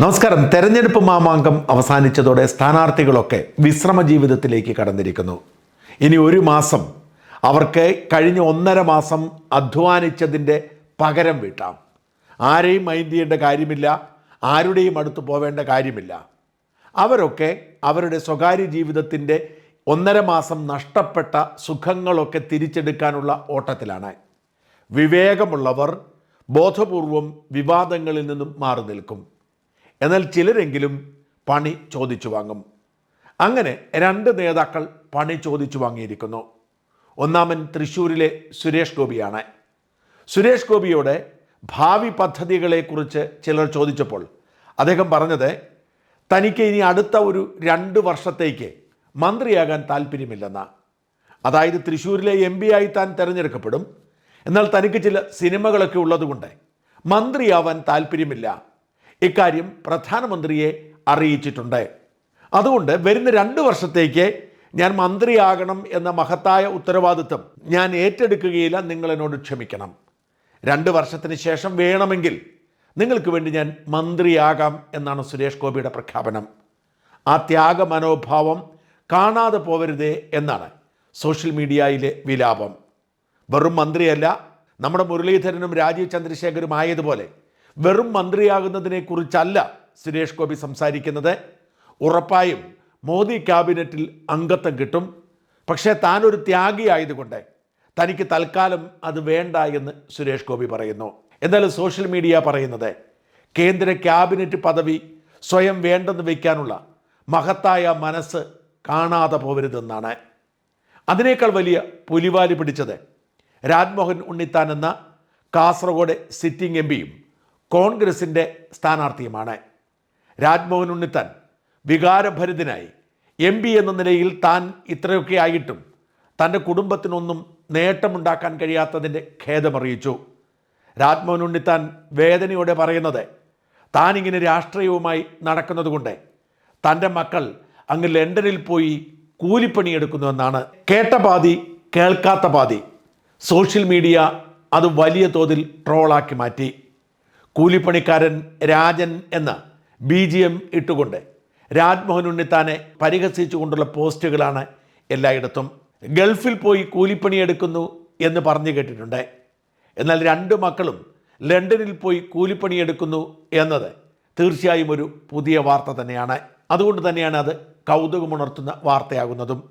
നമസ്കാരം. തെരഞ്ഞെടുപ്പ് മാമാങ്കം അവസാനിച്ചതോടെ സ്ഥാനാർത്ഥികളൊക്കെ വിശ്രമ ജീവിതത്തിലേക്ക് കടന്നിരിക്കുന്നു. ഇനി ഒരു മാസം അവർക്ക് കഴിഞ്ഞ ഒന്നര മാസം അധ്വാനിച്ചതിന്റെ പകരം വീട്ടാം. ആരെയും മൈൻഡ് ചെയ്യേണ്ട കാര്യമില്ല. ആരുടെയും അടുത്ത് പോവേണ്ട കാര്യമില്ല. അവരൊക്കെ അവരുടെ സ്വകാര്യ ജീവിതത്തിന്റെ ഒന്നര മാസം നഷ്ടപ്പെട്ട സുഖങ്ങളൊക്കെ തിരിച്ചെടുക്കാനുള്ള ഓട്ടത്തിലാണ്. വിവേകമുള്ളവർ ബോധപൂർവം വിവാദങ്ങളിൽ നിന്നും മാറി നിൽക്കും. എന്നാൽ ചിലരെങ്കിലും പണി ചോദിച്ചു വാങ്ങും. അങ്ങനെ രണ്ട് നേതാക്കൾ പണി ചോദിച്ചു വാങ്ങിയിരിക്കുന്നു. ഒന്നാമൻ തൃശ്ശൂരിലെ സുരേഷ് ഗോപിയാണ്. സുരേഷ് ഗോപിയോട് ഭാവി പദ്ധതികളെക്കുറിച്ച് ചിലർ ചോദിച്ചപ്പോൾ അദ്ദേഹം പറഞ്ഞത് തനിക്ക് ഇനി അടുത്ത ഒരു രണ്ട് വർഷത്തേക്ക് മന്ത്രിയാകാൻ താല്പര്യമില്ലെന്ന. അതായത് തൃശ്ശൂരിലെ എം ആയി താൻ തിരഞ്ഞെടുക്കപ്പെടും. എന്നാൽ തനിക്ക് ചില സിനിമകളൊക്കെ ഉള്ളതുകൊണ്ട് മന്ത്രിയാവാൻ താല്പര്യമില്ല. ഇക്കാര്യം പ്രധാനമന്ത്രിയെ അറിയിച്ചിട്ടുണ്ട്. അതുകൊണ്ട് വരുന്ന രണ്ട് വർഷത്തേക്ക് ഞാൻ മന്ത്രിയാകണം എന്ന മഹത്തായ ഉത്തരവാദിത്വം ഞാൻ ഏറ്റെടുക്കുകയില്ല നിങ്ങൾ എന്നോട് ക്ഷമിക്കണം. രണ്ട് വർഷത്തിന് ശേഷം വേണമെങ്കിൽ നിങ്ങൾക്ക് വേണ്ടി ഞാൻ മന്ത്രിയാകാം എന്നാണ് സുരേഷ് ഗോപിയുടെ പ്രഖ്യാപനം. ആ ത്യാഗ മനോഭാവം കാണാതെ പോവരുതേ എന്നാണ് സോഷ്യൽ മീഡിയയിലെ വിലാപം. വെറും മന്ത്രിയല്ല നമ്മുടെ മുരളീധരനും രാജീവ് ചന്ദ്രശേഖരും ആയതുപോലെ വെറും മന്ത്രിയാകുന്നതിനെക്കുറിച്ചല്ല സുരേഷ് ഗോപി സംസാരിക്കുന്നത്. ഉറപ്പായും മോദി ക്യാബിനറ്റിൽ അംഗത്വം കിട്ടും. പക്ഷേ താനൊരു ത്യാഗിയായതുകൊണ്ട് തനിക്ക് തൽക്കാലം അത് വേണ്ട എന്ന് സുരേഷ് ഗോപി പറയുന്നു. എന്നാലും സോഷ്യൽ മീഡിയ പറയുന്നത് കേന്ദ്ര ക്യാബിനറ്റ് പദവി സ്വയം വേണ്ടെന്ന് വയ്ക്കാനുള്ള മഹത്തായ മനസ്സ് കാണാതെ പോകരുതെന്നാണ് അതിനേക്കാൾ വലിയ പുലിവാലി പിടിച്ചത് രാജ്മോഹൻ ഉണ്ണിത്താൻ എന്ന കാസർഗോഡ് സിറ്റിംഗ് എം പിയും കോൺഗ്രസിന്റെ സ്ഥാനാർത്ഥിയുമാണ്. രാജ്മോഹൻ ഉണ്ണിത്തൻ വികാരഭരിതനായി. എം പി എന്ന നിലയിൽ താൻ ഇത്രയൊക്കെ ആയിട്ടും തന്റെ കുടുംബത്തിനൊന്നും നേട്ടമുണ്ടാക്കാൻ കഴിയാത്തതിന്റെ ഖേദമറിയിച്ചു. രാജ്മോഹൻ ഉണ്ണിത്താൻ വേദനയോടെ പറയുന്നത് താനിങ്ങനെ രാഷ്ട്രീയവുമായി നടക്കുന്നതുകൊണ്ട് തന്റെ മക്കൾ അങ്ങ് ലണ്ടനിൽ പോയി കൂലിപ്പണിയെടുക്കുന്നുവെന്നാണ് കേട്ട പാതി കേൾക്കാത്ത പാതി. സോഷ്യൽ മീഡിയ അത് വലിയ തോതിൽ ട്രോളാക്കി മാറ്റി. കൂലിപ്പണിക്കാരൻ രാജൻ എന്ന ബി ജി എം ഇട്ടുകൊണ്ട് രാജ്മോഹൻ ഉണ്ണിത്താനെ പരിഹസിച്ചുകൊണ്ടുള്ള പോസ്റ്റുകളാണ് എല്ലായിടത്തും. ഗൾഫിൽ പോയി കൂലിപ്പണിയെടുക്കുന്നു എന്ന് പറഞ്ഞു കേട്ടിട്ടുണ്ട്. എന്നാൽ രണ്ട് മക്കളും ലണ്ടനിൽ പോയി കൂലിപ്പണിയെടുക്കുന്നു എന്നത് തീർച്ചയായും ഒരു പുതിയ വാർത്ത തന്നെയാണ്. അതുകൊണ്ട് തന്നെയാണ് അത് കൗതുകമുണർത്തുന്ന വാർത്തയാകുന്നതും.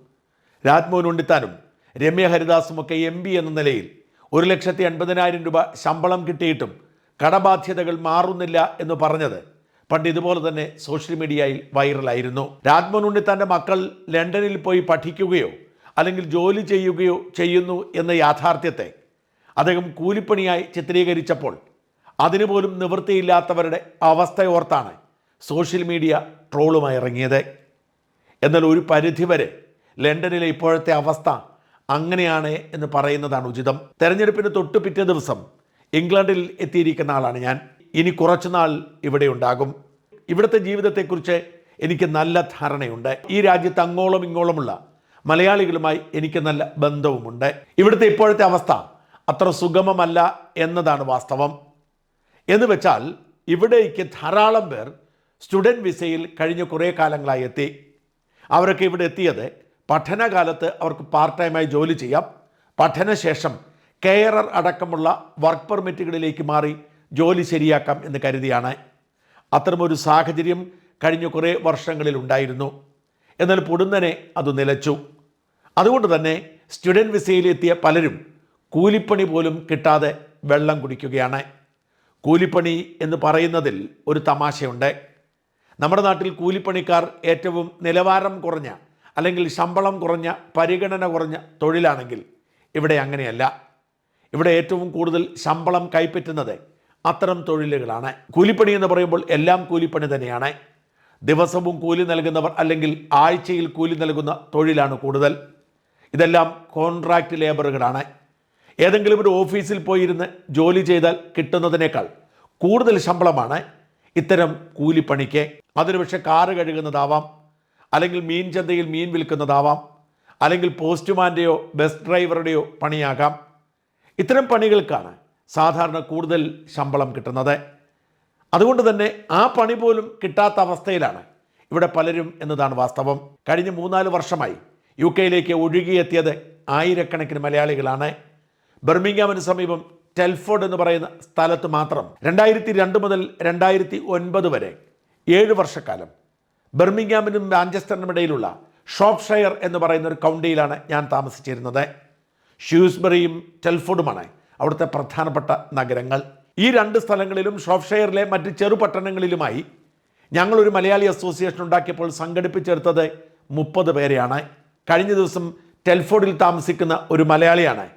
രാജ്മോഹൻ ഉണ്ണിത്താനും രമ്യ ഹരിദാസുമൊക്കെ എം എന്ന നിലയിൽ ഒരു ലക്ഷത്തി എൺപതിനായിരം രൂപ ശമ്പളം കിട്ടിയിട്ടും കടബാധ്യതകൾ മാറുന്നില്ല എന്ന് പറഞ്ഞത്. പണ്ട് ഇതുപോലെ തന്നെ സോഷ്യൽ മീഡിയയിൽ വൈറലായിരുന്നു. രാജ്മോഹൻ ഉണ്ണിത്താന്റെ മക്കൾ ലണ്ടനിൽ പോയി പഠിക്കുകയോ അല്ലെങ്കിൽ ജോലി ചെയ്യുകയോ ചെയ്യുന്നു എന്ന യാഥാർത്ഥ്യത്തെ അദ്ദേഹം കൂലിപ്പണിയായി ചിത്രീകരിച്ചപ്പോൾ അതിനു പോലും നിവൃത്തിയില്ലാത്തവരുടെ അവസ്ഥയോർത്താണ് സോഷ്യൽ മീഡിയ ട്രോളുമായി ഇറങ്ങിയത്. എന്നാൽ ഒരു പരിധിവരെ ലണ്ടനിലെ ഇപ്പോഴത്തെ അവസ്ഥ അങ്ങനെയാണ് എന്ന് പറയുന്നതാണ് ഉചിതം. തെരഞ്ഞെടുപ്പിന് തൊട്ടു പിറ്റേ ദിവസം ഇംഗ്ലണ്ടിൽ എത്തിയിരിക്കുന്ന ആളാണ് ഞാൻ. ഇനി കുറച്ചുനാൾ ഇവിടെ ഉണ്ടാകും. ഇവിടുത്തെ ജീവിതത്തെക്കുറിച്ച് എനിക്ക് നല്ല ധാരണയുണ്ട്. ഈ രാജ്യത്ത് അങ്ങോളം ഇങ്ങോളമുള്ള മലയാളികളുമായി എനിക്ക് നല്ല ബന്ധവുമുണ്ട്. ഇവിടുത്തെ ഇപ്പോഴത്തെ അവസ്ഥ അത്ര സുഗമമല്ല എന്നതാണ് വാസ്തവം. എന്ന് വെച്ചാൽ ഇവിടേക്ക് ധാരാളം പേർ സ്റ്റുഡന്റ് വിസയിൽ കഴിഞ്ഞ കുറേ കാലങ്ങളായി എത്തി. അവരൊക്കെ ഇവിടെ എത്തിയത് പഠനകാലത്ത് അവർക്ക് പാർട്ട് ടൈമായി ജോലി ചെയ്യാം. പഠനശേഷം കെയറർ അടക്കമുള്ള വർക്ക് പെർമിറ്റുകളിലേക്ക് മാറി ജോലി ശരിയാക്കാം എന്ന് കരുതിയാണ്. അത്തരമൊരു സാഹചര്യം കഴിഞ്ഞ കുറേ വർഷങ്ങളിൽ ഉണ്ടായിരുന്നു. എന്നാൽ പൊടുന്നനെ അത് നിലച്ചു. അതുകൊണ്ട് തന്നെ സ്റ്റുഡന്റ് വിസയിലെത്തിയ പലരും കൂലിപ്പണി പോലും കിട്ടാതെ വെള്ളം കുടിക്കുകയാണ്. കൂലിപ്പണി എന്ന് പറയുന്നതിൽ ഒരു തമാശയുണ്ട്. നമ്മുടെ നാട്ടിൽ കൂലിപ്പണിക്കാർ ഏറ്റവും നിലവാരം കുറഞ്ഞ അല്ലെങ്കിൽ ശമ്പളം കുറഞ്ഞ പരിഗണന കുറഞ്ഞ തൊഴിലാണെങ്കിൽ ഇവിടെ അങ്ങനെയല്ല. ഇവിടെ ഏറ്റവും കൂടുതൽ ശമ്പളം കൈപ്പറ്റുന്നത് അത്തരം തൊഴിലുകളാണ്. കൂലിപ്പണി എന്ന് പറയുമ്പോൾ എല്ലാം കൂലിപ്പണി തന്നെയാണ്. ദിവസവും കൂലി നൽകുന്നവർ അല്ലെങ്കിൽ ആഴ്ചയിൽ കൂലി നൽകുന്ന തൊഴിലാണ് കൂടുതൽ. ഇതെല്ലാം കോൺട്രാക്റ്റ് ലേബറുകളാണ്. ഏതെങ്കിലും ഒരു ഓഫീസിൽ പോയിരുന്ന് ജോലി ചെയ്താൽ കിട്ടുന്നതിനേക്കാൾ കൂടുതൽ ശമ്പളമാണ് ഇത്തരം കൂലിപ്പണിക്ക്. അതിന് പക്ഷേ കാറ് കഴുകുന്നതാവാം അല്ലെങ്കിൽ മീൻ ചന്തയിൽ മീൻ വിൽക്കുന്നതാവാം അല്ലെങ്കിൽ പോസ്റ്റ്മാന്റെയോ ബസ് ഡ്രൈവറുടെയോ പണിയാകാം. ഇത്തരം പണികൾക്കാണ് സാധാരണ കൂടുതൽ ശമ്പളം കിട്ടുന്നത്. അതുകൊണ്ട് തന്നെ ആ പണി പോലും കിട്ടാത്ത അവസ്ഥയിലാണ് ഇവിടെ പലരും എന്നതാണ് വാസ്തവം. കഴിഞ്ഞ മൂന്നാൽ വർഷമായി യു കെയിലേക്ക് ഒഴുകിയെത്തിയത് ആയിരക്കണക്കിന് മലയാളികളാണ്. ബർമിംഗാമിന് സമീപം ടെൽഫോർഡ് എന്ന് പറയുന്ന സ്ഥലത്ത് മാത്രം രണ്ടായിരത്തി രണ്ട് മുതൽ രണ്ടായിരത്തി ഒൻപത് വരെ ഏഴ് വർഷക്കാലം ബർമിംഗാമിനും മാഞ്ചസ്റ്ററിനും ഇടയിലുള്ള ഷോപ്ഷയർ എന്ന് പറയുന്ന ഒരു കൗണ്ടിയിലാണ് ഞാൻ താമസിച്ചിരുന്നത്. ഷ്യൂസ്ബറിയും ടെൽഫോർഡുമാണ് അവിടുത്തെ പ്രധാനപ്പെട്ട നഗരങ്ങൾ. ഈ രണ്ട് സ്ഥലങ്ങളിലും ഷോഫ്ഷെയറിലെ മറ്റ് ചെറുപട്ടണങ്ങളിലുമായി ഞങ്ങളൊരു മലയാളി അസോസിയേഷൻ ഉണ്ടാക്കിയപ്പോൾ സംഘടിപ്പിച്ചെടുത്തത് മുപ്പത് പേരെയാണ്. കഴിഞ്ഞ ദിവസം ടെൽഫോർഡിൽ താമസിക്കുന്ന ഒരു മലയാളിയാണ്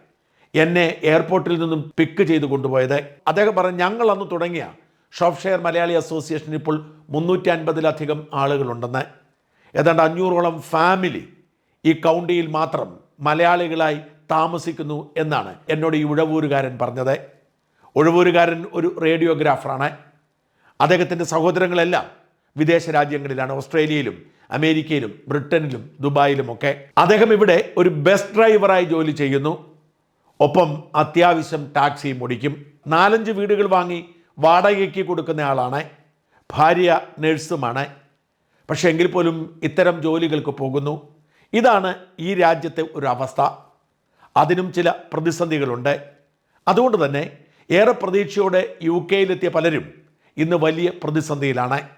എന്നെ എയർപോർട്ടിൽ നിന്നും പിക്ക് ചെയ്ത് കൊണ്ടുപോയത്. അദ്ദേഹം പറഞ്ഞു ഞങ്ങൾ അന്ന് തുടങ്ങിയ ഷോഫ്ഷെയർ മലയാളി അസോസിയേഷൻ ഇപ്പോൾ മുന്നൂറ്റി അൻപതിലധികം ആളുകളുണ്ടെന്ന്. ഏതാണ്ട് അഞ്ഞൂറോളം ഫാമിലി ഈ കൗണ്ടിയിൽ മാത്രം മലയാളികളായി താമസിക്കുന്നു എന്നാണ് എന്നോട് ഈ ഉഴവൂരുകാരൻ പറഞ്ഞത്. ഉഴവൂരുകാരൻ ഒരു റേഡിയോഗ്രാഫറാണ്. അദ്ദേഹത്തിന്റെ സഹോദരങ്ങളെല്ലാം വിദേശ രാജ്യങ്ങളിലാണ് ഓസ്ട്രേലിയയിലും അമേരിക്കയിലും ബ്രിട്ടനിലും ദുബായിലുമൊക്കെ അദ്ദേഹം ഇവിടെ ഒരു ബസ് ഡ്രൈവറായി ജോലി ചെയ്യുന്നു. ഒപ്പം അത്യാവശ്യം ടാക്സിയും ഓടിക്കും. നാലഞ്ച് വീടുകൾ വാങ്ങി വാടകയ്ക്ക് കൊടുക്കുന്ന ആളാണ്. ഭാര്യ നഴ്സുമാണ്. പക്ഷേ എങ്കിൽ പോലും ഇത്തരം ജോലികൾക്ക് പോകുന്നു. ഇതാണ് ഈ രാജ്യത്തെ ഒരു അവസ്ഥ. അതിനും ചില പ്രതിസന്ധികളുണ്ട്. അതുകൊണ്ട് തന്നെ ഏറെ പ്രതീക്ഷയോടെ യു കെയിലെത്തിയ പലരും ഇന്ന് വലിയ പ്രതിസന്ധിയിലാണ്.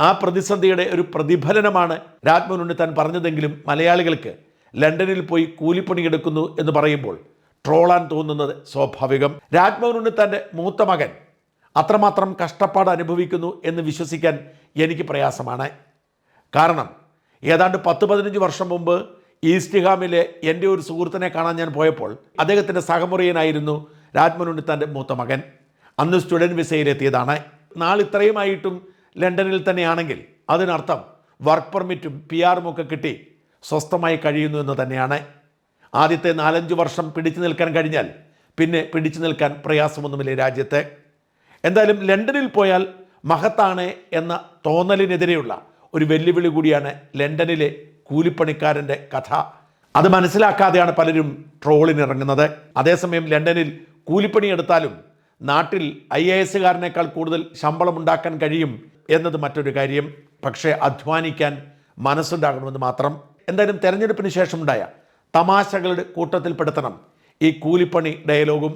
ആ പ്രതിസന്ധിയുടെ ഒരു പ്രതിഫലനമാണ് രാജ്മോഹൻ താൻ പറഞ്ഞതെങ്കിലും മലയാളികൾക്ക് ലണ്ടനിൽ പോയി കൂലിപ്പണിയെടുക്കുന്നു എന്ന് പറയുമ്പോൾ ട്രോളാൻ തോന്നുന്നത് സ്വാഭാവികം. രാജ്മോഹൻ ഉണ്ണിത്താന്റെ മൂത്ത മകൻ അത്രമാത്രം കഷ്ടപ്പാട് അനുഭവിക്കുന്നു എന്ന് വിശ്വസിക്കാൻ എനിക്ക് പ്രയാസമാണ്. കാരണം ഏതാണ്ട് പത്ത് പതിനഞ്ച് വർഷം മുമ്പ് ഈസ്റ്റ് ഹാമിലെ എന്റെ ഒരു സുഹൃത്തിനെ കാണാൻ ഞാൻ പോയപ്പോൾ അദ്ദേഹത്തിന്റെ സഹമുറിയനായിരുന്നു രാജ്മനുണ്ണിത്താന്റെ മൂത്ത മകൻ. അന്ന് സ്റ്റുഡന്റ് വിസയിലെത്തിയതാണ്. നാളിത്രയുമായിട്ടും ലണ്ടനിൽ തന്നെയാണെങ്കിൽ അതിനർത്ഥം വർക്ക് പെർമിറ്റും പി ആറും ഒക്കെ കിട്ടി സ്വസ്ഥമായി കഴിയുന്നു എന്ന് തന്നെയാണ്. ആദ്യത്തെ നാലഞ്ച് വർഷം പിടിച്ചു നിൽക്കാൻ കഴിഞ്ഞാൽ പിന്നെ പിടിച്ചു നിൽക്കാൻ പ്രയാസമൊന്നുമില്ല രാജ്യത്തെ. എന്തായാലും ലണ്ടനിൽ പോയാൽ മഹത്താണ് എന്ന തോന്നലിനെതിരെയുള്ള ഒരു വെല്ലുവിളി കൂടിയാണ് ലണ്ടനിലെ കൂലിപ്പണിക്കാരന്റെ കഥ. അത് മനസ്സിലാക്കാതെയാണ് പലരും ട്രോളിനിറങ്ങുന്നത്. അതേസമയം ലണ്ടനിൽ കൂലിപ്പണി എടുത്താലും നാട്ടിൽ ഐ എ എസുകാരനേക്കാൾ കൂടുതൽ ശമ്പളം ഉണ്ടാക്കാൻ കഴിയും എന്നത് മറ്റൊരു കാര്യം. പക്ഷേ അധ്വാനിക്കാൻ മനസ്സുണ്ടാകണമെന്ന് മാത്രം. എന്തായാലും തെരഞ്ഞെടുപ്പിന് ശേഷമുണ്ടായ തമാശകളുടെ കൂട്ടത്തിൽപ്പെടുത്തണം ഈ കൂലിപ്പണി ഡയലോഗും.